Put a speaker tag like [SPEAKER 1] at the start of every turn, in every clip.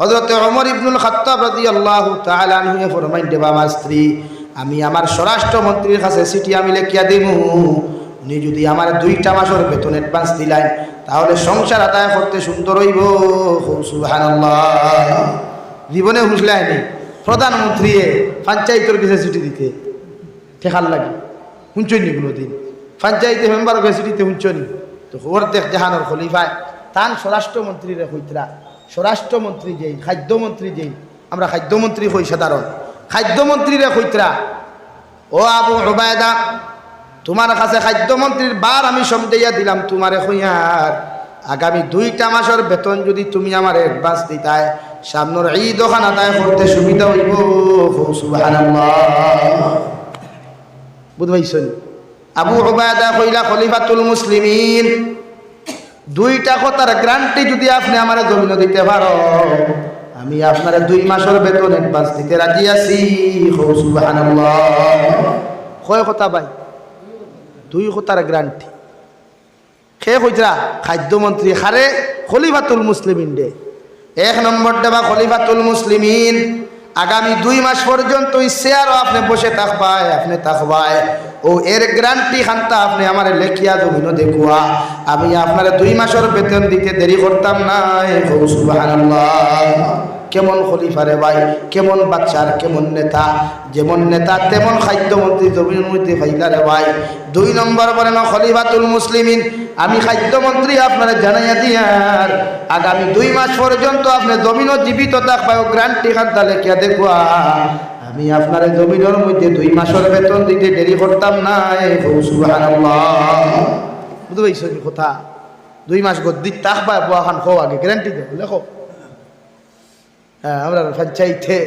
[SPEAKER 1] হজরত অমর ইবনুল খাত্তাব তাআলা আনহু ফরমাইন দেবা, আমার স্ত্রী, আমি আমার স্বরাষ্ট্রমন্ত্রীর কাছে চিঠি আমি লেখিয়া দিমু। উনি যদি আমার দুইটা মাসের বেতন অ্যাডভান্স দিলেন, তাহলে সংসার আদায় করতে সুন্দর হইব। জীবনে হুঁসলায়নি প্রধানমন্ত্রী পঞ্চায়েতের কাছে চিঠি দিতে। ঠেকার লাগে। শুনছনি কোনো দিন পঞ্চায়েতে মেম্বার কাছে চিঠিতে শুনছনি তো ওর দেখ জাহানোর খলিফায়। তান স্বরাষ্ট্রমন্ত্রীরে কইতরা স্বরাষ্ট্রমন্ত্রী যেই, খাদ্যমন্ত্রী যেই, আমরা খাদ্যমন্ত্রী হই সাধারণ। খাদ্যমন্ত্রীরে কইতরা ও আবু ওবায়দা তোমার কাছে খাদ্যমন্ত্রীর বার আমি সমঝাইয়া দিলাম তোমারে হইয়ার আগামী দুইটা মাসের বেতন যদি তুমি আমার অ্যাডভান্স দিতায়, সামনের এই দোকান আদায় করতে সুবিধা হইব। পাইছেন আবু ওবায়দা কইলা, খলিফাতুল মুসলিমিন দুইটা কথার গ্রান্টি যদি আপনি আমার জমিন দিতে পারো, আমি আপনার দুই মাসের বেতন অ্যাডভান্স দিতে রাজি আছি। কয় কথা ভাই? দুই কথার গ্রান্টি সে কইতরা? খাদ্যমন্ত্রী খারে খলিফাতুল মুসলিমিন দে। এক নম্বর দেবা খলিফাতুল মুসলিমিন। আগামী দুই মাস পর্যন্ত ওই আপনি বসে থাকবায়, আপনি থাকবায়। ও এর গ্রান্টি খানটা আপনি আমার লেখিয়া জমিন দেখুয়া। আমি আপনার দুই মাসের বেতন দিতে দেরি করতাম না কেমন খলিফারে ভাই, কেমন বাচ্চার কেমন নেতা, যেমন নেতা তেমন খাদ্যমন্ত্রী জমিনের মধ্যে ফাইলারে ভাই। দুই নম্বর বলেন খলিফাতুল মুসলিমিন। আমি খাদ্যমন্ত্রী আপনারা জানাইয়া দিয়ার আগামী দুই মাস পর্যন্ত আপনি জমিনও জীবিত থাকবায় গ্রান্টি খান্তা কে দেখুয়া। আমি আপনার জমিনের মধ্যে দুই মাসের বেতন দিতে দেরি করতাম না বুঝতে পারছ কথা? দুই মাস গদ্দির থাকবা বুয়া খান খো আগে গ্যারান্টি দেবো, লেখো। আমরা পঞ্চায়েতে।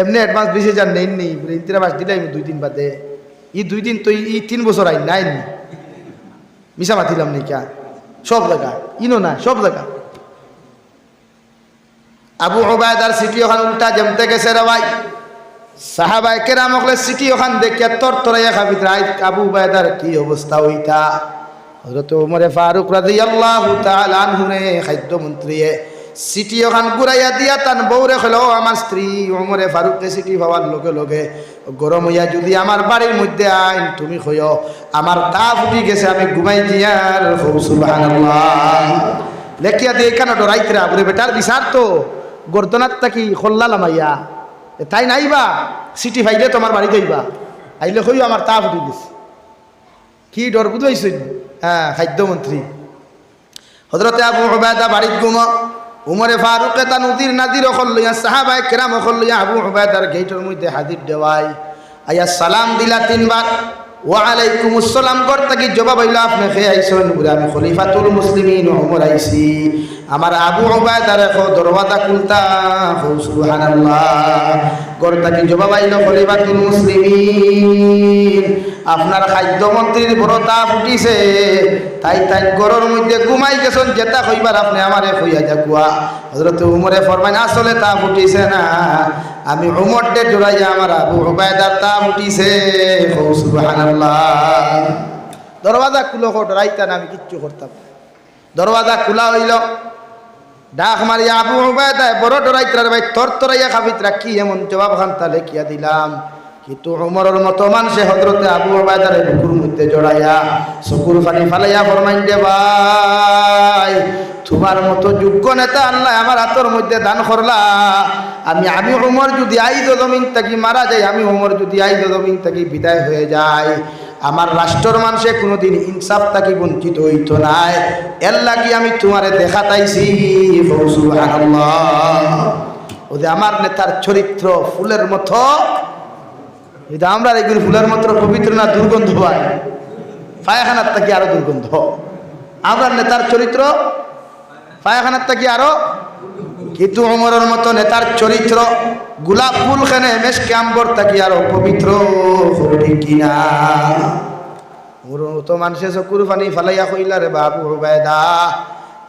[SPEAKER 1] এমনি অ্যাডভান্স বেশি যান নেই নি ইন্দিরা মাস দিলাই দুই দিন বাদে। ই দুই দিন তো ই তিন বছর আইন না আইননি মিশা মাতিলাম নি ক্যা সব জায়গা, ইনো না, সব জায়গা। আবু ওবায়দার সিটি ওখান উল্টা জমতে গেছে রে ভাই। সাহাবাই কেরাম হলে সিটি ওখান দেখিয়া তর তরাইয়া খাবি আবু ওবায়দার কি অবস্থা হইতা হজরত উমরে ফারুক রাজি আল্লাহ আনহুনে খাদ্যমন্ত্রী সিটি ওখান ঘুরাইয়া দিয়া তান বউরে হলো আমার স্ত্রী, ওমরে ফারুককে সিটি পাওয়ার লগে লগে, গরম হইয়া যদি আমার বাড়ির মধ্যে আইন, তুমি হইও আমার তা ফুটি গেছে, আমি ঘুমাই দিয়ার লেখিয়া দিয়ে কেন ডরাইতরা বলে বেটার বিচার তো গর্দনার তাকি খোল্লা লামাইয়া? তাই নাইবা সিটি ফাইলে তোমার বাড়িতে আইবা আইলে হইও আমার তা ফুটি গেছে। কি ডর বুঝাইছেন হ্যাঁ খাদ্যমন্ত্রী। হজরতে আবু ওবায়দা বাড়িত গুম উমরে ফারুক তা নদীর নাদির অকল লইয়া সাহাবাই কেরাম অকল লইয়া আবু হবাই তার গেটের মধ্যে হাজির দেওয়াই। আইয়া সালাম দিলা তিনবার। ওয়ালাইকুম আসসালাম করতে কি জবাব হইল, আপনি খেয়ে আইসেন বলে আমি খলিফাতুল মুসলিমিন, ওমর আইসি আমার আবু ওবায়দার এখন দরওয়াজা খুলতা সুবহানাল্লাহ। করতে কি জবাব আইল খলিফাতুল আপনার খাদ্যমন্ত্রীর বড় তাপ উঠিছে তাই তাই গরর মধ্যে ঘুমাই গেছেন, যেটা কইবার আপনি আমারে কইয়া যাকুয়া। হজরত উমরে ফরমাইন, আসলে তাপ উঠিছে না। আমি উমর ডে জোড়াইয়া আমার আবু ওবায়দার তাপ উঠিছে সুবহানাল্লাহ। দরওয়াজা খুলো ডরাইতা না আমি কিচ্ছু করতাম না। দরওয়াজা খোলা হইল। ডাক মারিয়া, আবু ওবায়দায় বড় ডরাইতরার ভাই, তর তরাইয়া খাবিতরা কি এমন জবাব খান্তা লেখিয়া দিলাম? কিন্তু উমরের মতো মানুষে হজরতে আবু ওবায়দারে বুকুর মধ্যে জড়াইয়া চকুর পানি ফালাইয়া ফরমাইন দে ভাই, তোমার মতো যোগ্য নেতা আল্লাহ আমার হাতর মধ্যে দান করলা। আমি আমি উমর যদি আইদ জমিন থাকি মারা যাই, আমি উমর যদি আইদ জমিন থাকি বিদায় হয়ে যায় আমার রাষ্ট্রের মানুষে কোনোদিন ইনসাফ থাকি বঞ্চিত হইত নাই। এর লাগি আমি তোমারে দেখা তাইছি ওদের আমার নেতার চরিত্র ফুলের মতো। এটা আমরা এগুলি ফুলের মতো পবিত্র না দুর্গন্ধ হয়। পায়খানার থেকে আরও দুর্গন্ধ। আমার নেতার চরিত্র পায়খানার থেকে আরও কিন্তু অমরের মতো নেতার চরিত্র গোলাপ ফুল খানে মেশকে আম্বর থাকি আরও পবিত্র কিনা? তো মানুষের চকুর পানি ফালাইয়া কইলা রে বাবু বেদা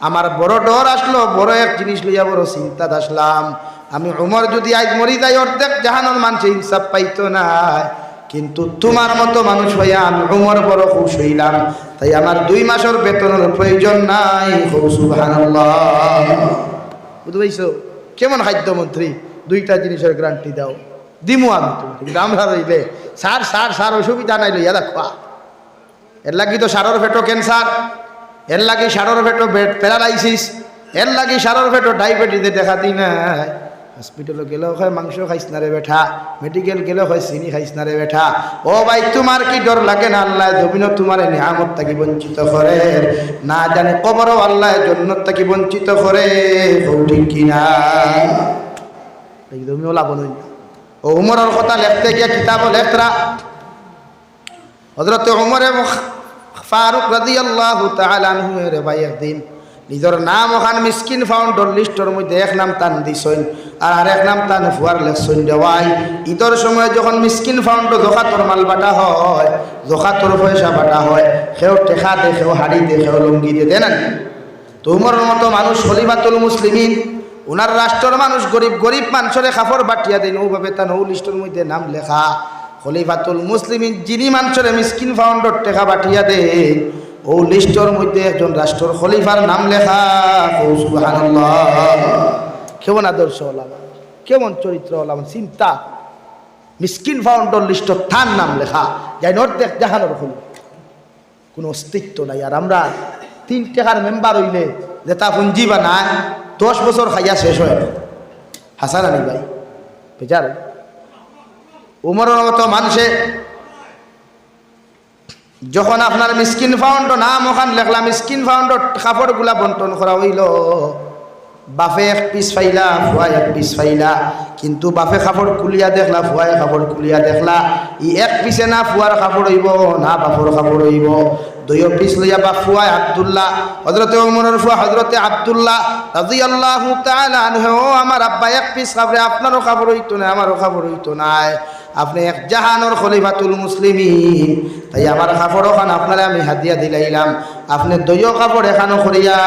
[SPEAKER 1] আমার বড় ডর আসলো, বড় এক জিনিস লইয়া বড় চিন্তাত আসলাম। আমি উমর যদি আজ মরি যাই, অর্ধেক জাহানোর মানুষে ইনসাফ পাইতো না। কিন্তু তোমার মতো মানুষ হইয়া আমি উমর বড় খুশ হইলাম। তাই আমার দুই মাসের বেতনের প্রয়োজন নাই। খুব সুবহানাল্লাহ। বুঝতে কেমন খাদ্যমন্ত্রী? দুইটা জিনিসের গ্যারান্টি দাও। দিমু আমি তুমি কিন্তু আমরা রইলে সার সার সার অসুবিধা নাই লইয়া দেখো এর লাগি তো সারর ফেটো ক্যান্সার এর লাগি সারর ফেটো প্যারালাইসিস এর লাগি সারর ফেটো ডায়াবেটিসে দেখা দিই না হসপিটালে গেলেও হয়, মাংস খাইস না রে বেঠা। মেডিকেল গেলেও হয়, চিনি খাইস না রে বেঠা। ও ভাই, তোমার কি ডর লাগে না আল্লাহ জমিনও তোমার নিয়ামত থাকি বঞ্চিত করে? না জানে কবরও আল্লাহ জন্নত থাকি বঞ্চিত করে ঠিক কিনা? একদমই লাভ নই ও উমরের কথা লেখতে গিয়ে কিতাব লেখরা হজরত উমরে ফারুক রাজি আল্লাহ তালানহুয়ের ভাই একদিন নিজের নাম ওখান মিসকিন ফাউন্ডর লিস্টর মধ্যে এক নাম তান দিছইন আর আরেক নাম তান ফুয়ার লেখছইন দেওয়াই ঈদর সময় যখন মিসকিন ফাউন্ড জোখাতর মাল বাটা হয় জোখাতর পয়সা বাটা হয়, সেও টেকা দে, সেও হাড়ি দে, সেও লুঙ্গি দে, দেন তোমার মতো মানুষ হলিমাতুল মুসলিমিন ওনার রাষ্ট্রের মানুষ গরিব গরিব মানুষের খাফর বাটিয়া দেন। ওভাবে তার নৌ লিস্টের মধ্যে নাম লেখা খলিফাতুল মুসলিমিন যিনি মানুষের মিসকিন ফাউন্ডর টেকা বাটিয়া দেন, ও লিস্টর মধ্যে একজন রাষ্ট্রের খলিফার নাম লেখা কেমন আদর্শ হলাম কেমন চরিত্র হলাম চিন্তা। মিসকিন ফাউন্ডর লিস্টর থান নাম লেখা। যাই অর্ধেক জাহানোর হল কোনো অস্তিত্ব নাই। আর আমরা তিন টাকার মেম্বার হইলে যেটা পুঞ্জি বা নাই, দশ বছর খাইয়া শেষ হয় না। হাসান আলী ভাই বেচার উমরের মতো মানুষে যখন আপনার মিসকিন ফাউন্ড নাম ওখান লেখলাম মিসকিন ফাউন্ডর কাপড়গুলা বন্টন করা হইল। বাফে এক পিস ফাইলা ফুয়া এক পিস ফাইলা। কিন্তু বাফে কাপড় কুলিয়া দেখলা ফুয়ায় কাপড় কুলিয়া দেখলা। ই এক পিসে না ফুয়ার কাপড় হইব, না বাপর কাপড় হইব। দুই পিস লইয়া বা ফুয়ায় আবদুল্লাহ হজরতে ওমরের ফুয়া হজরতে আবদুল্লাহ রাজি আল্লাহ ও আমার আব্বা, এক পিস কাপড়ে আপনারও কাপড় হইতো না, আমারও কাপড় হইতো নাই আপনি এক জাহানোর খলিফাতুল মুসলিমিন, তাই আমার কাপড় খান আপনারে আমি হাতিয়া দিলাইলাম। আপনি দইও কাপড় এখানো করিয়া,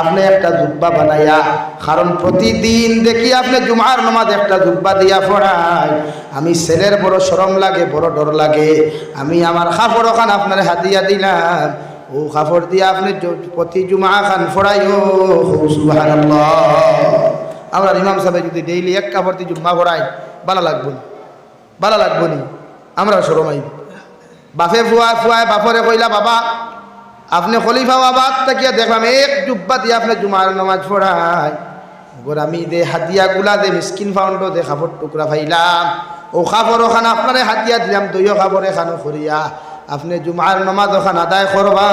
[SPEAKER 1] আপনি একটা জুব্বা বানাইয়া, কারণ প্রতিদিন দেখি আপনি জুমার নমাজ একটা জুব্বা দিয়া পড়াই আমি ছেলের বড় সরম লাগে, বড় ডর লাগে। আমি আমার কাপড় খান আপনার হাতিয়া দিলাম। ও কাপড় দিয়ে আপনি প্রতি জুমা খান, ফড়াইও। সুবহানাল্লাহ। আমরা ইমাম সাহেব যদি ডেইলি এক কাপড় দিয়ে জুম্মা ফড়াই বালা লাগবো না। ভালো লাগবো নি। আমরা সরমাই বাপে ফুয়া ফুয়ায়, বাপরে কইলা, বাবা, আপনি খলিফা বাবা তাকিয়া দেখলাম এক জুব্বা দিয়ে আপনি জুমার নামাজ পড়াই ওর আমি দে হাতিয়া গুলা দে, মিসকিন ফাউন্ড দে খাবর টুকরা ফাইলাম। ও খাবর ওখানে আপনারে হাতিয়া দিলাম, দইও খাবর এখানো করিয়া। আপনি জুমার নমাজ ওখান আদায় করবা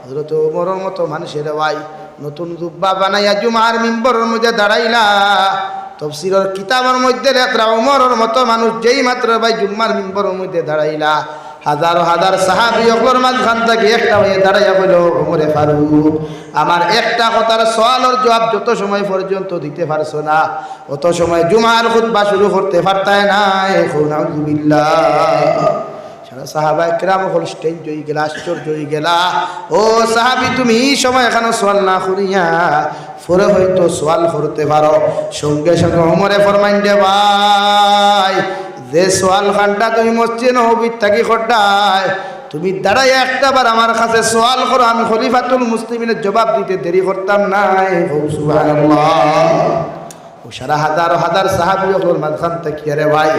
[SPEAKER 1] হজরত ওমরের মতো মানুষের ভাই নতুন জুব্বা বানাইয়া জুমার মিম্বরের মধ্যে দাঁড়াইলা। তফসিরর কিতাবের মধ্যে রেত্রা ওমরের মতো মানুষ যেই মাত্র ভাই জুম্মার মিম্বরের মধ্যে দাঁড়াইলা। হাজার হাজার সাহাবি অকর মাঝখান থেকে একটা হয়ে দাঁড়াইয়া কইল ওমরে ফারুক, আমার একটা কথার সওয়ালের জবাব যত সময় পর্যন্ত দিতে পারছ না, অত সময় জুমার খুতবা শুরু করতে পারতায় না এখন সারা সাহাবা একরাম হল স্টেজ জয়ী গেলা, আশ্চর্য হয়ে গেলা, ও সাহাবি, তুমি সময় এখানে সোয়াল না করিয়া পরে হয়তো সোয়াল করতে পারো। সঙ্গে সঙ্গে অমরে ফরমাইন, দে ভাই যে সোয়াল খানটা তুমি মসজিদ নবীর থাকি খড্ডায়, তুমি দাঁড়াই একটা বার আমার কাছে সোয়াল করো, আমি খলিফাতুল মুসলিমিনের জবাব দিতে দেরি করতাম না। সুবহানাল্লাহ। ও সারা হাজার হাজার সাহাবি ওর মাঝখান থেকে রে ভাই।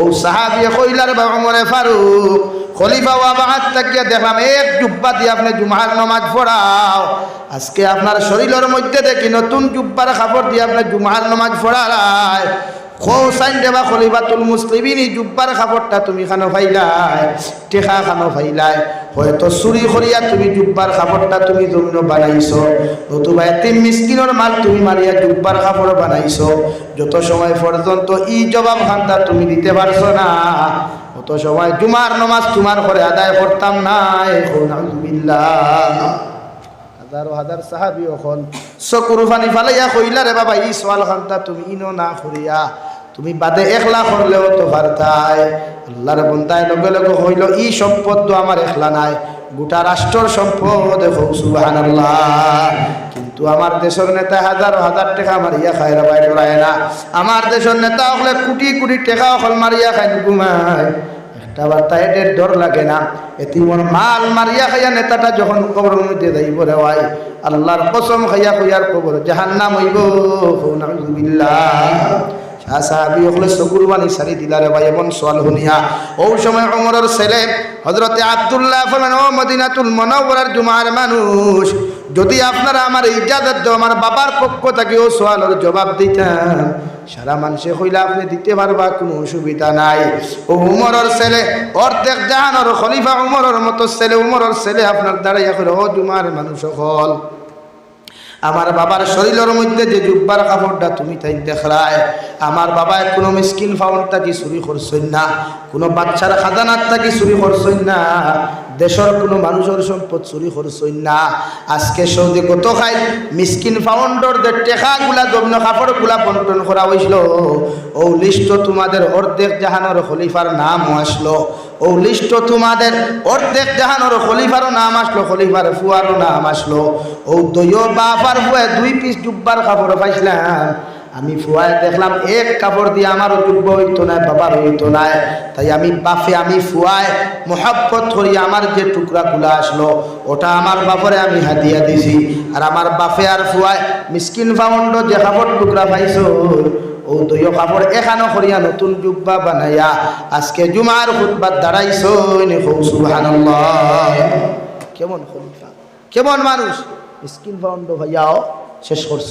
[SPEAKER 1] ও সাহাবি কইলার বা ওমরে ফারুক, খলিফা বাবাহাত তাকিয়া দেখলাম, এক জুব্বা দিয়ে আপনি জুমার নামাজ পড়াও। আজকে আপনার শরীরের মধ্যে দেখি নতুন জুব্বার কাপড় দিয়ে আপনি জুমার নামাজ পড়ালায়। খোসাইন দেবা খলিফাতুল মুসলিমিন জুব্বার কাপড়টা তুমি খানো ফাইলাই টেকা খানো ফাইলাই। হয়তো চুরি করিয়া তুমি জুব্বার কাপড়টা তুমি জমিন বানাইছো। নতুবা এতিম মিসকিনের মাল তুমি মারিয়া জুব্বার কাপড় বানাইছো। যত সময় পর্যন্ত ই জবাব খান্তা তুমি দিতে পারছ না। অত সময় জুমার নমাজ তোমার করে আদায় করতাম না এখন হাজার হাজার সাহাবি অকল চকুর ফানি ফালাইয়া কইলা রে বাবা ই সোয়াল খান্তা তুমি ইনো না করিয়া তুমি বাদে একলা করলেও তো পারতাই আল্লাহর বন্দায় লগে লগে হইল ই সম্পদ তো আমার একলা নাই। গোটা রাষ্ট্রর সম্পদ হোক সুবহানাল্লাহ। কিন্তু আমার দেশের নেতা হাজার হাজার টাকা মারিয়া খায় রাবাই করায় না। আমার দেশের নেতা হলে কোটি কোটি টাকা অকল মারিয়া খাই ঘুমায় আবার তাইটের ডর লাগে না। এটি মোর মাল মারিয়া খাইয়া নেতাটা যখন কবর মধ্যে যাইব রে ভাই, আল্লাহর কসম খাইয়া খুইয়ার কবর জাহান্নাম হইব। দিলারে ভাই মানুষ, যদি আপনারা আমার ইজাজত আমার বাবার পক্ষ থেকে ও সোয়ালের জবাব দিতেন, সারা মানুষে হইলে আপনি দিতে পারবা, কোনো অসুবিধা নাই। ও উমরের ছেলে, অর্ধেক জাহানোর খলিফা উমরের মতো ছেলে, উমরের ছেলে আপনার দাঁড়াইয়া করে ও জুমার মানুষ হল আমার বাবার শরীরের মধ্যে যে জুব্বার কাপড়টা তুমি তাই দেখলায় আমার বাবায় কোনো মিসকিন ফাউন্ড থাকি চুরি করছই না, কোনো বাচ্চার খাজানার থাকি চুরি করছই না দেশের কোনো মানুষের সম্পদ চুরি করছই না। আজকে সৌদি কত খাই মিসকিন ফাউন্ডর যে টেকাগুলা, জমন কাপড়গুলা বন্টন করা হয়েছিল ও লিস্ট তোমাদের অর্ধেক জাহানোর খলিফার নাম আসলো। ও লিস্ট তোমাদের অর্ধেক জাহানোর খলিফারও নাম আসলো, খলিফার ফুয়ারও নাম আসলো। ও দইও বাপার ফুয়ে দুই পিস জুব্বার কাপড় পাইছিলাম। আমি ফুয়ায় দেখলাম, এক কাপড় দিয়ে আমারও জুব্ব হইতো না, বাবার হইতো না। তাই আমি বাপে, আমি ফুয়ায় মোহাব্বত করি, আমার যে টুকরা গুলা আসলো, ওটা আমার বাপরে আমি হাতিয়া দিছি। আর আমার বাপে আর ফুয়ায়, মিসকিন ফাউন্ড যে কাপড়, টুকরা পাইছো, ও দুইও কাপড় এখানো করিয়া নতুন জুব্বা বানাইয়া আজকে জুমার খুতবাত দাঁড়াইছো কেমন কেমন মানুষ? স্কিন ফাউন্ড ভাইয়াও শেষ করছ।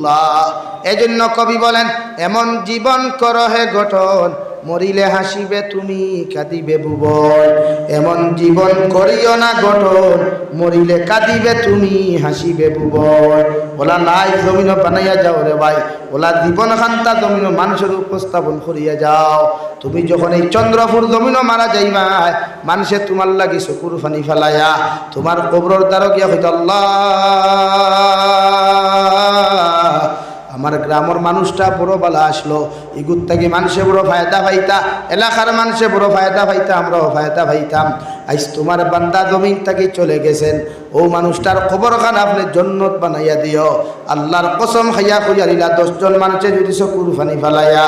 [SPEAKER 1] রাসূলুল্লাহ এজন্য কবি বলেন, এমন জীবন কর হে গঠন, মরিলে হাসিবে তুমি, কাঁদিবে ভুবন। এমন জীবন করিও না গঠন, মরিলে কাঁদিবে তুমি, হাসিবে ভুবন। ওলা নাই জমিন বানাইয়া যাও রে ভাই, ওলা জীবন খান্তা জমিন মানুষের উপস্থাপন করিয়া যাও। তুমি যখন এই চন্দ্রপুর জমিন মারা যাইবা, মানুষে তোমার লাগি চকুর ফানি ফেলাইয়া, তোমার কবরর দ্বারা গিয়া হইত আল্লাহ। আমার গ্রামের মানুষটা বড় বালা আসলো। ইগুর থেকে মানুষে বড় ফায়দা পাইতা, এলাকার মানুষে বড় ফায়দা পাইতা, আমরাও ফায়দা পাইতাম। আজ তোমার বান্দা জমিন থেকে চলে গেছেন। ও মানুষটার খবর খান আপনি জন্নত বানাইয়া দিও। আল্লাহর কসম খাইয়া খুঁজারিলা দশজন মানুষে যদি চকুর ফানি ফেলাইয়া,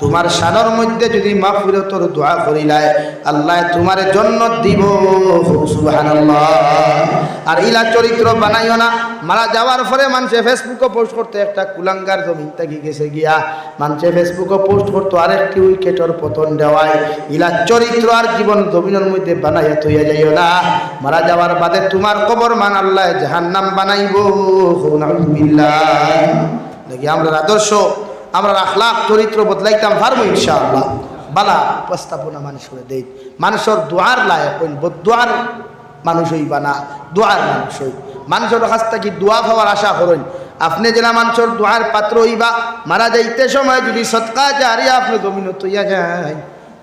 [SPEAKER 1] তোমার সানর মধ্যে যদি মাফিরতর দোয়া করিলায়, আল্লাহ তোমার জন্নত দিব। আর ইলা চরিত্র বানাইও না। মারা যাওয়ার পরে মানুষে ফেসবুকে পোস্ট করতে, একটা কুলাঙ্গার জমিন থেকে গেছে গিয়া, মানুষে ফেসবুকে পোস্ট করতো, আরেকটি উইকেটর পতন দেওয়ায়। ইলা চরিত্র আর জীবন জমিনের মধ্যে বানাইয়া থইয়া যাইও না। মারা যাওয়ার বাদে তোমার কবর মান আল্লাহ জাহান্নাম বানাইব দেখি আমরা আদর্শ, আমরা আখলাখ, চরিত্র বদলাইতাম পারব ইনশাআল্লাহ। বালা, উপস্থাপনা মানুষের দেই। মানুষের দোয়ার লায়ক হইন দোয়ার মানুষ হইবা না, দোয়ার মানুষ হই। মানুষের কাছ থেকে দোয়া খাওয়ার আশা করেন আপনি যেন মানুষের দোয়ার পাত্র হইবা, মারা যাইতে সময় যদি সৎকা জারিয়া আপনি জমিন তৈয়া যায়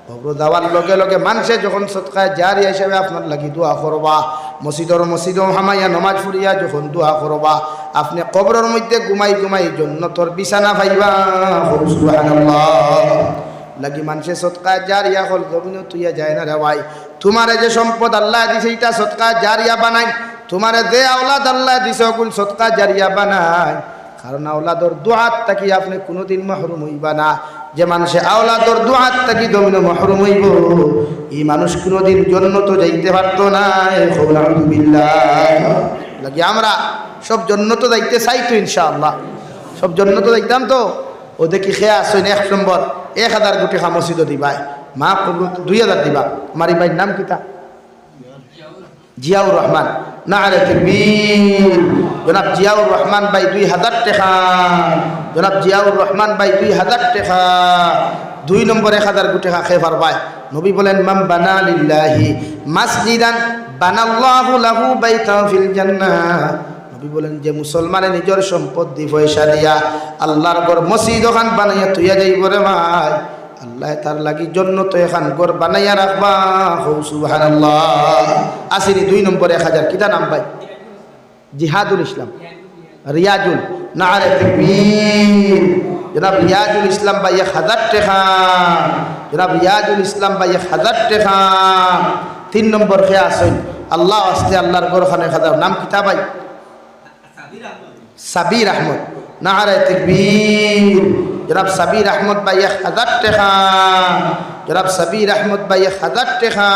[SPEAKER 1] খবর দেওয়ার লগে লগে মানুষে যখন সৎকায় জারি হিসেবে আপনার লাগি দোয়া করবা। মসজিদর মসজিদও হামাইয়া নমাজ ফুরিয়া যখন দোয়া করবা, আপনি কবরের মধ্যে ঘুমাই ঘুমাই জন্য তোর বিছানা পাইবা। লাগি মানুষে সৎকায় জারিয়া হল জমিন তুইয়া যায় না রে ভাই। তোমারে যে সম্পদ আল্লাহ দিছে, এটা সৎকায় জারিয়া বানাই। তোমারে যে আওলাদ আল্লাহ দিছে, ওগুল সৎকা জারিয়া বানাই। কারণ আওলাদর দোয়াত তাকি আপনি কোনোদিন মাহরুম হইবা না। যে মানুষে আওলাদর দোয়াত তাকি দমিন মাহরুম হইব, এই মানুষ কোনোদিন জন্য তো যাইতে পারতো না লাগি আমরা সব জন্য তো যাইতে চাই তো ইনশাআল্লাহ। সব জন্য তো দেখতাম তো, ও দেখি খেয়া আসেন এক নম্বর, এক হাজার কোটি খামসিদ দিবাই, মা দুই হাজার দিবা। আমার এই ভাইয়ের নাম কিতা জিয়াউর রহমান। না আরে তকবীর। জনাব জিয়াউর রহমান ভাই দুই হাজার টাকা। জনাব জিয়াউর রহমান ভাই দুই হাজার টাকা। দুই নম্বর এক হাজার কোটি টাকা খেয়ে পারবাই নবী বলেন মাম বানা লিল্লাহি মাসজিদান বানাল্লাহু লাহু বাইতান ফিল জান্নাহ। নবী বলেন, যে মুসলমানে নিজের সম্পদ দি পয়সা দিয়া আল্লাহর ঘর মসজিদ ওখান বানাইয়া তুইয়া যাইব রে ভাই। আল্লাহ তার লাগি জন্য তো এখান ঘর বানাইয়া রাখবা। হৌ, সুবহানাল্লাহ। আসিনি দুই নম্বর এক হাজার, কিতা নাম ভাই? জিহাদুল ইসলাম। রিয়াজুল। না আরে জনাব রিয়াজুল ইসলাম ভাই এক হাজার টাকা। জনাব রিয়াজুল ইসলাম ভাই এক হাজার টাকা। তিন নম্বর খেয়া আসেন আল্লাহ আসতে আল্লাহর গোরখানে খাদাও নাম কিতা ভাই? সাবির আহমদ। নাহারায় তকবীর জনাব সাবির আহমদ ভাই এক হাজার টেকা। জনাব সাবির আহমদ ভাই এক হাজার টেকা।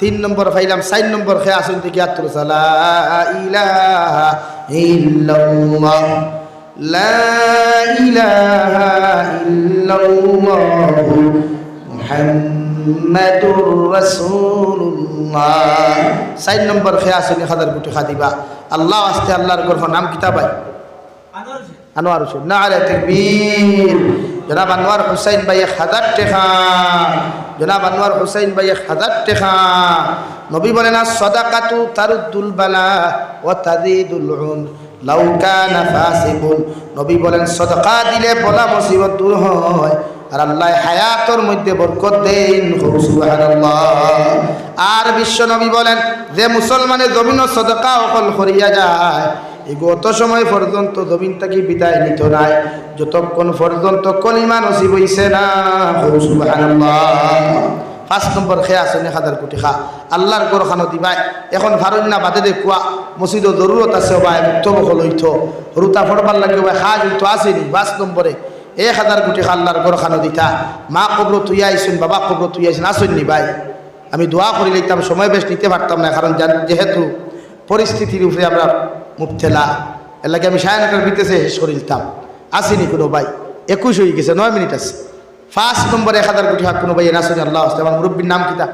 [SPEAKER 1] তিন নম্বর ফাইলাম, চার নম্বর খেয়ে আসুন থেকে আত্মর চার নম্বর খেয়ে আসুন এক হাজার কোটি খাদিবা। আল্লাহ আস্তে আল্লাহর গর্ভ নাম কিতাবাই আনোয়ার হোসেন। না আরে তকবীর জনাব আনোয়ার হুসাইন ভাই এক হাজার টেখা জনাব আনোয়ার হুসাইন ভাই এক হাজার টেখা নবী বলে না সদাকাতু তারুদ্দুল বালা ও তাদিদুল উন। লাউ কানা ফাসিকুন। নবী বলেন, সদকা দিলে বলা মুসিবত দূর হয়। আর আল্লাহ হায়াতর মধ্যে বরকত দেন। আর বিশ্ব নবী বলেন, যে মুসলমানের জমিন সদকা অকল করিয়া যায় গত সময় পর্যন্ত জমিন থেকে বিদায় নিত নাই, যতক্ষণ পর্যন্ত কলিমা নসিব হইছে না। পাঁচ নম্বর খেয়া আছে এক হাজার কোটি খা। আল্লাহর গরখানো দিবাই এখন ভারণ্যা বাদে দে দেখুয়া মসজিদও জরুরত আছে ভাই মুক্ত বকল হইত। রুতা ফটবার লাগে ভাই খা হইতো, আসেনি। পাঁচ নম্বরে এক হাজার কোটি খা আল্লাহর গরখানো দিতা। মা কবর তুই আইসুন বাবা কবর তুই আইসুন আসুন নি ভাই। আমি দোয়া করি লিখতাম সময় বেশ নিতে পারতাম না কারণ জান- যেহেতু পরিস্থিতির উপরে আমরা মুফতেলা লাগে আমি সায়নাটার ভিতরে শরীরতাম আসেনি কোনো ভাই। একুশ হয়ে গেছে নয় মিনিট আছে। ফার্স্ট নম্বর এক হাজার কোটি হাত কোনো ভাই নাসনি আল্লাহ আসতে আমার মুরব্বীর নাম কিতা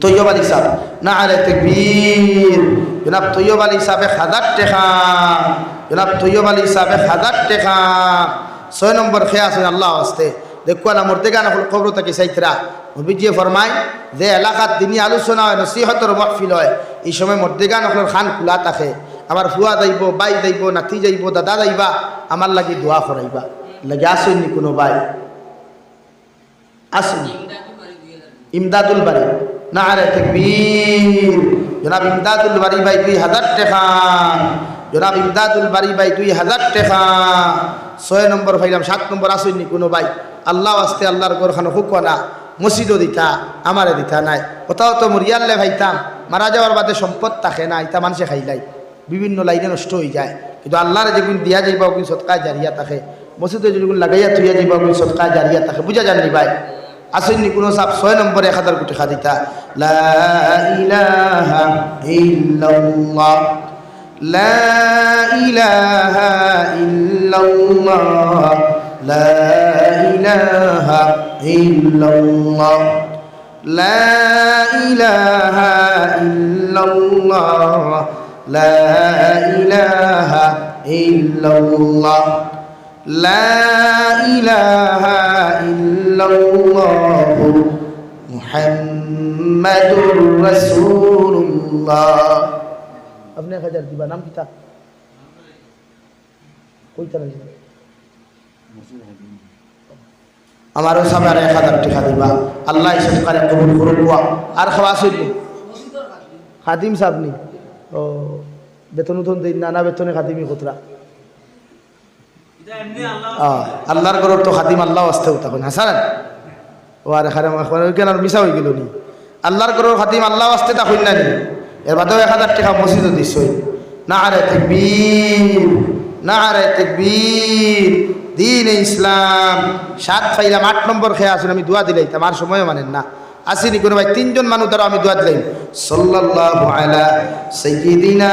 [SPEAKER 1] তৈয়ব আলী সাহেব না আরে তেকবীর। জনাব তৈয়ব আলী সাহেব হাজার টেকা। জনাব তৈয়ব আলী সাহেব হাজার টেকা। ছয় নম্বর খেয়া আসেন আল্লাহ আসতে দেখুয়া না, মরতে গান খবর তাকে সাইতরা নবীজিয়ে ফরমায়, যে এলাকাত দিনী আলোচনা হয়, নসিহতর মহফিল হয়, এই সময় মরতে গান খান খোলা থাকে। আমার ফুয়া যাইব, বাই যাইব, নাতি যাইব, দাদা যাইবা, আমার লাগি দোয়া করাইবা। লাগে আসেননি কোনো বাই? আসেনি ইমদাদুল বাড়ি। না আরে তকবীর। জনাব ইমদাদুল বাড়ি ভাই দুই হাজার টাকা। জনাব ইমদাদুল বাড়ি ভাই দুই হাজার টাকা। ছয় নম্বর ভাইলাম সাত নম্বর আসেননি কোনো ভাই। আল্লাহ আসতে আল্লাহর গোরখানো হুক না, মসজিদও দিতা, আমারে দিতা নাই। কোথাও তো মরিয়াল্লে ভাইতাম, মারা যাওয়ার বাদে সম্পদ থাকে না ইতা মানুষে খাইলাই বিভিন্ন লাইনে নষ্ট হয়ে যায়। কিন্তু আল্লাহরে যেগুন দিয়া যাইবা, ওগুন সৎকায় জারিয়া থাকে মসজিদে যেগুন লাগাইয়া থুইয়া যাইবা, ওগুন সৎকায় জারিয়া থাকে বুঝা জাননি ভাই? আসেননি কোনো সাপ ছয় নম্বরে এক হাজার কোটি খাদিতা লা ইলাহা ইল্লাল্লাহ। লা ইলাহা ইল্লাল্লাহ লা ইলাহা ইল্লাল্লাহ লা ইলাহা ইল্লাল্লাহ লা ইলাহা ইল্লাল্লাহ لا إله إلا الله محمد رسول الله আপনি এক হাজার দিবা নাম কিতা কইতা না আমারও সামনে এক হাজার টাকা দিবা আল্লাহ সরকারে কবুল করুক আর খাওয়া আসইল খাদিম সাবনি ও বেতন উঠন দিন নানা বেতনে খাদিমি কতরা আহ, আল্লাহর গরর তো খাদিম আল্লাহ আসতে তখন হাসান ও আর এখানে মিশা হয়ে গেল নি। আল্লাহর গরর খাদিম আল্লাহ আসতে তা হইন না নি এর বাদেও এক হাজার টাকা মসজিদও দিস না আরে তেকবীর না আরে তেকবীর দিন ইসলাম সাত ফাইলাম, আট নম্বর খেয়ে আসুন আমি দোয়া দিলাই আমার সময় মানেন না। আসেনি কোনো ভাই তিনজন মানুষ দ্বারা আমি দোয়া দিলাম সাল্লাল্লাহু আলা সাইয়্যিদিনা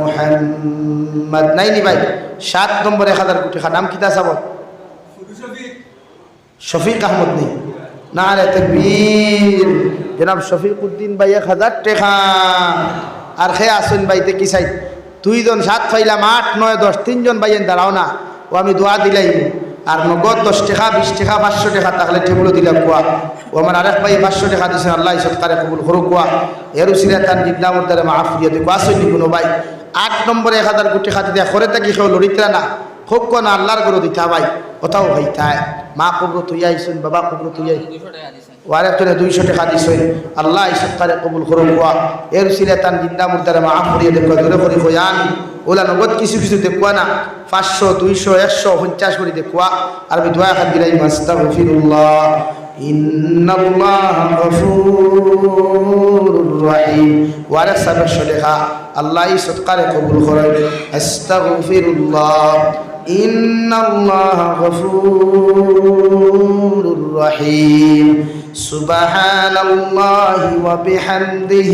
[SPEAKER 1] মুহাম্মদ। ভাই, সাত নম্বর এক হাজার কোটি খা নাম কিতা চাব শফিক আহমদ নেই না রে, তকবীর। জনাব শফিক উদ্দিন ভাই এক হাজার টেখা আর খে আসুন ভাইতে কি চাই। দুইজন সাত ফাইলাম, আট, নয়, দশ, তিনজন ভাইয়েন দাঁড়াও না। ও আমি দোয়া দিলাই আর নগদ দশ টাকা, বিশ টাকা, পাঁচশো টাকা, তাহলে টেবুলো দিলে কোয়া ও আমার আরেক ভাই পাঁচশো টাকা দিয়েছেন আল্লাহ সৎকারে কবুল হরু কোয়া এর উচিরা তার নিদামর দ্বারা আফ দিয়ে কোয়া সৈনিক কোনো ভাই? আট নম্বরে এক হাজার কোটি খাতি দেয়া করে থাকি কেউ লড়িতরা না। খুব কোন আল্লাহর গরু দিতা ভাই। কোথাও তাই মা কবর তুই আইসুন বাবা কবর তুই আই ও আরেকজনে দুইশো টাকা দিছেন আল্লাহ সৎকারে কবুল করো কোয়া এর উচিলে তার নিদামর দ্বারা মাফ করিয়ে দেখো দূরে করে কই ওলা নগদ কিছু কিছু দেখুয়া না, পাঁচশো, দুইশো, একশো, পঞ্চাশ করে দেখুয়া। আর আমি দোয়া খান দিলাই সাবেক লেখা আল্লাহ কবুল ইন্নাল্লাহ গফুরুর রহিম। سبحان الله وبحمده.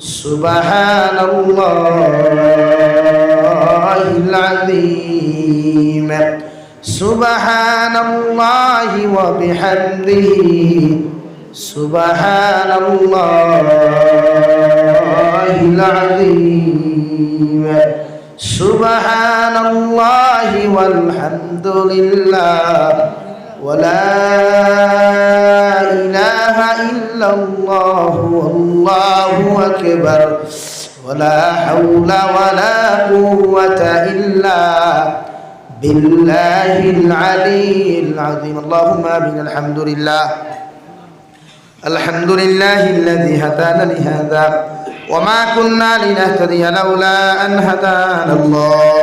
[SPEAKER 1] سبحان الله العظيم. سبحان الله وبحمده. سبحان الله العظيم. سبحان الله والحمد لله. ولا إله إلا الله والله أكبر ولا حول ولا قوة إلا بالله العلي العظيم اللهم آمين الحمد لله الحمد لله الذي هدانا لهذا وما كنا لنهتدي لولا أن هدانا الله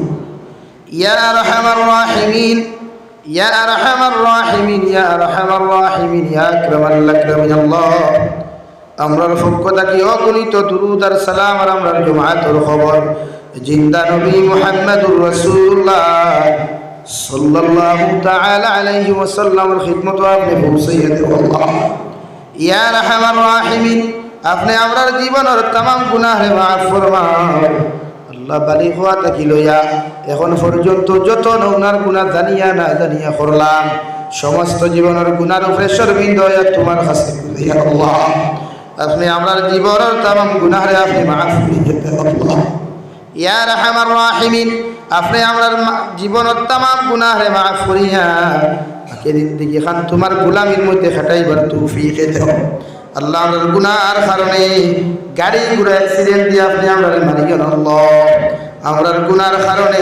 [SPEAKER 1] ইয়া আরহামার রাহিমিন, ইয়া আরহামার রাহিমিন, ইয়া আরহামার রাহিমিন, ইয়া আকরামাল আকরামিন আল্লাহ আমরার পক্ষ থাকি অগণিত দুরুদ আর সালাম আর আমরার জমাতের খবর। জিন্দা নবী মুহাম্মদুর রাসূলুল্লাহ সাল্লাল্লাহু তাআলা আলাইহি ওয়াসাল্লামের খিদমত আপনি পৌঁছাইয়া দেব আল্লাহ। ইয়া রাহমান রাহিমিন, আপনি আমরার জীবনের तमाम গুনাহে মাফ ফরমান। এখন পর্যন্ত যত নৌনার গুণা জানিয়া না জানিয়া করলাম, সমস্ত জীবনের গুণার উপরে সর্বিন্দ তোমার কাছে আপনি আমার জীবনের তাম, গুনাহরে আপনি দেন আপনি আমার জীবনের তাম, গুনাহরে মাফ করিয়া দিকে খান তোমার গোলামির মধ্যে খাটাইবার তৌফিক দাও আল্লাহ আমার গুনার কারণে গাড়ি ঘোড়া অ্যাক্সিডেন্ট দিয়ে আপনি আমরা মারি গেল আমরার গুনার কারণে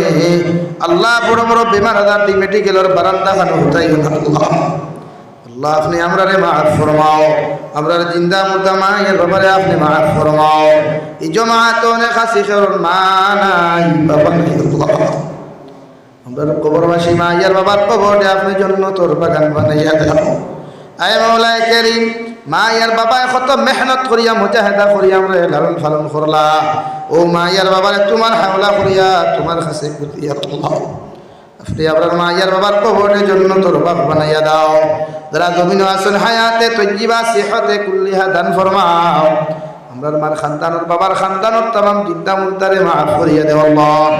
[SPEAKER 1] আল্লাহ বড় বড় বেমার আজার দিয়ে মেডিকেলের বারান্দা খানো হতাই আল্লাহ। আল্লাহ, আপনি আমরা রে মাফ ফরমাও। আমরার জিন্দা মুর্দা মায়ের ব্যাপারে আপনি মাফ ফরমাও। এই জমাত অনেক আসি কারণ মা নাই, বাবা নাই। আল্লাহ। আমরা কবরবাসী মায়ের বাবার কবরে আপনি জন্য তোর বাগান বানাইয়া দাও আয় মৌলায় কেরিম মা, ইয়ার বাবা কত মেহনত করিয়া, মুজাহেদা করিয়া আমরা লালন ফালন করলা। ও মা, ইয়ার বাবারে তোমার হাওলা করিয়া, তোমার কাছে আপনি আপনার মা, ইয়ার বাবার কবরের জন্য তোর বাপ বানাইয়া দাও। যারা জমিন আসন হায়াতে তৈজিবা সিহতে কুল্লিহা দান ফরমাও। আমরার মার খানদানোর বাবার খানদানোর তাম জিন্দা মুদ্দারে মাফ করিয়া দেও আল্লাহ।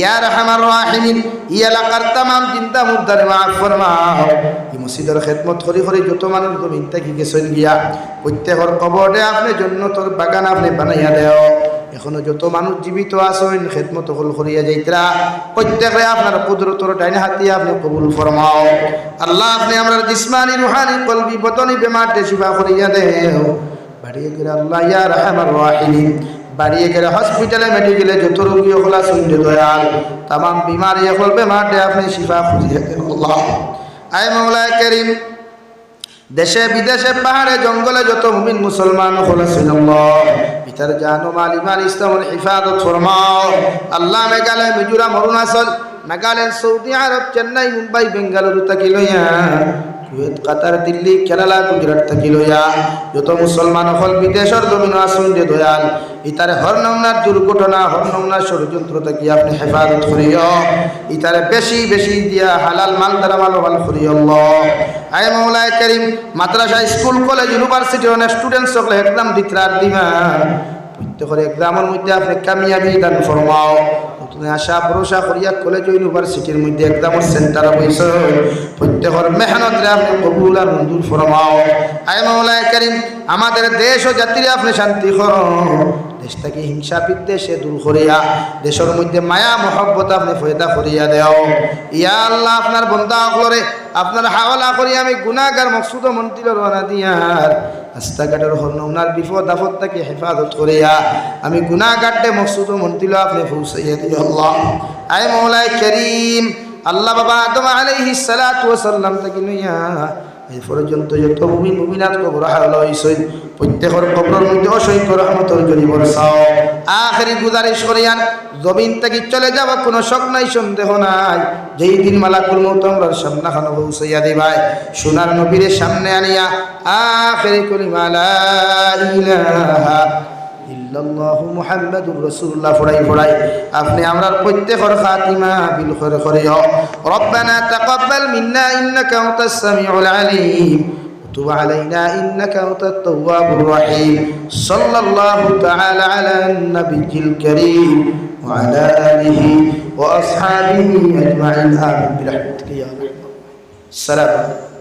[SPEAKER 1] ইয়া রাহমার রাহিমিন ই এলাকার তাম জিন্দা মুদ্দারে মাফ ফরমাও। এই মসজিদের খেদমত করি করি যত মানুষ জমিন থেকে গেছেন গিয়া, প্রত্যেকর কবরে আপনি জন্য তোর বাগান আপনি বানাইয়া দেও। এখনও যত মানুষ জীবিত আছেন, খেদমত হল করিয়া যাইতরা প্রত্যেকে আপনার কুদরতর ডাইনে হাতিয়া আপনি কবুল ফরমাও। আল্লাহ আপনি আমরা জিসমানি, রুহানি, কলবি বতনি বেমারতে শিফা করিয়া দেও। বাড়িয়ে গেলে আল্লাহ, ইয়া রাহমার রাহিমিন। বাড়িয়ে গেলে হসপিটালে মেডিকেলে যত রোগী হলা শুনতে দয়াল। তাম বিমারি হল বেমারতে আপনি শিফা খুঁজিয়ে আল্লাহ। আয় মৌলায় করিম, দেশে, বিদেশে, পাহাড়ে, জঙ্গলে যত মুমিন মুসলমান হলেছেন পিতার জানো মালি, মাল ইসলামের হিফাজত ফরমাও। আল্লাহ মেঘালয়, মিজোরাম, অরুণাচল, নাগাল্যান্ড, সৌদি আরব, চেন্নাই, মুম্বাই, বেঙ্গালুরু তাকি লইয়া কুয়েত কাতার, দিল্লি, কেরালা, গুজরাট থাকি লইয়া। যত মুসলমান হল, বিদেশর জমিন আসুন যে দয়াল। ইতারে হর নমনার দুর্ঘটনা, হর নমনার ষড়যন্ত্র থাকি আপনি হেফাজত করিও। ইতারে বেশি বেশি দিয়া হালাল মাল, দ্বারা মাল মাল করিও আয় মৌলায় করিম মাদ্রাসা স্কুল, কলেজ, ইউনিভার্সিটি, অনেক স্টুডেন্টস সকলে একদম দিতরার দিমা। প্রত্যেকের এক্সামের মধ্যে আপনি কামিয়াবি দান ফরমাও। আশা, ভরসা করিয়া কলেজ ইউনিভার্সিটির মধ্যে এক্সামের সেন্টার বইছে প্রত্যেকের মেহনতরে আপনি কবুল আর মঞ্জুর ফরমাও। আয় মাওলায় করিম, আমাদের দেশ ও জাতির আপনি শান্তি করো দেশটাকে হিংসা বিদ্বেষে দূর করিয়া, দেশের মধ্যে মায়া, মহব্বত আপনি ফয়দা করিয়া দেও। ইয়া আল্লাহ, আপনার বন্ধা করে আপনার হাওলা করি আমি গুনাগার মকসুদ মন্ত্রীর রানা দিয়ার রাস্তাঘাটের হর্ণ ওনার বিপদ আপদ তাকে হেফাজত করিয়া, আমি গুনাগাটে মকসুদ মন্ত্রীল আপনি পৌঁছাইয়া দিও আল্লাহ। আয় মৌলায় করিম, আল্লাহ বাবা আদম আলাইহিস সালাতু ওয়াস সালাম তাকে লইয়া এই পর্যন্ত যত ভূমি ভূমিনাথ কবর হইছেন প্রত্যেকের কবরের মধ্যে অসংখ্য রহমত যদি বরসাও আখেরি গুজারিশ করিয়ান, জমিন থেকে চলে যাওয়া কোনো শখ নাই, সন্দেহ নাই। যেই দিন মালা মালাকুল মৌতমরার সামনা খানো পৌঁছাইয়া দিবাই সোনার নবীরের সামনে আনিয়া, আখেরি কলিমা লা ইলাহা ইল্লাল্লাহু মুহাম্মাদুর রাসূলুল্লাহ ফড়াই ফড়াই আপনি আমরার প্রত্যেকের খাতিমা বিল করে করে রব্বানা তাকাব্বাল মিন্না ইন্নাকা আনতাস সামিউল আলিম وتب علينا إنك أنت التواب الرحيم صلى الله تعالى على النبي الكريم وعلى آله وأصحابه أجمعين آمين برحمتك يا رحمن السلام عليكم